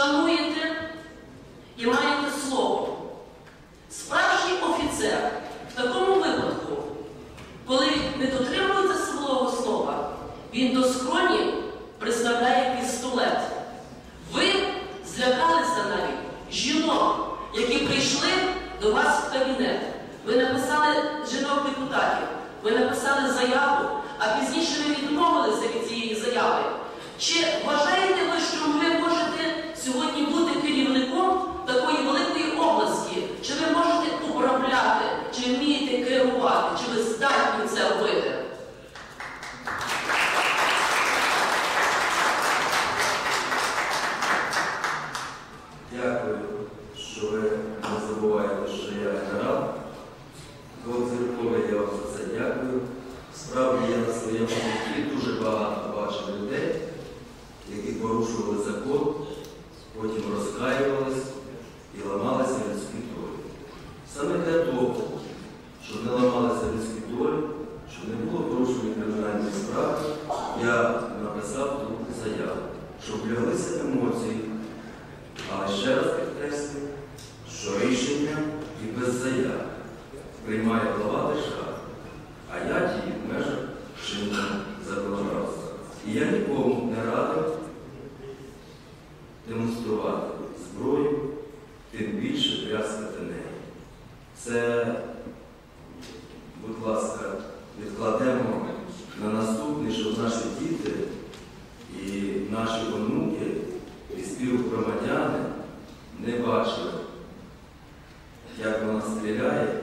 шануєте і маєте слово. Справжній офіцер в такому випадку, коли не дотримується свого слова, він до скроні представляє пістолет. Ви злякалися навіть жінок, які прийшли до вас в кабінет. Ви написали жінок-депутатів, ви написали заяву, а пізніше ви відмовилися від цієї заяви. Чи не забуваєте, що я генерал. Двохзірковий я вам за це дякую. Справді я на своєму житті дуже багато бачив людей, які порушували закон, потім розкаювались і ламалися людські долі. Саме для того, щоб не ламалися людські долі, щоб не було порушення кримінальної справи, я написав ту заяву, щоб вляглися емоції. заяв приймає голова держави, а я дію в межах чинного законодавства. І я нікому не радив демонструвати зброю, тим більше тряскати неї. Це, будь ласка, відкладемо на наступний, щоб наші діти і наші онуки і співгромадяни не бачили як вона стріляє.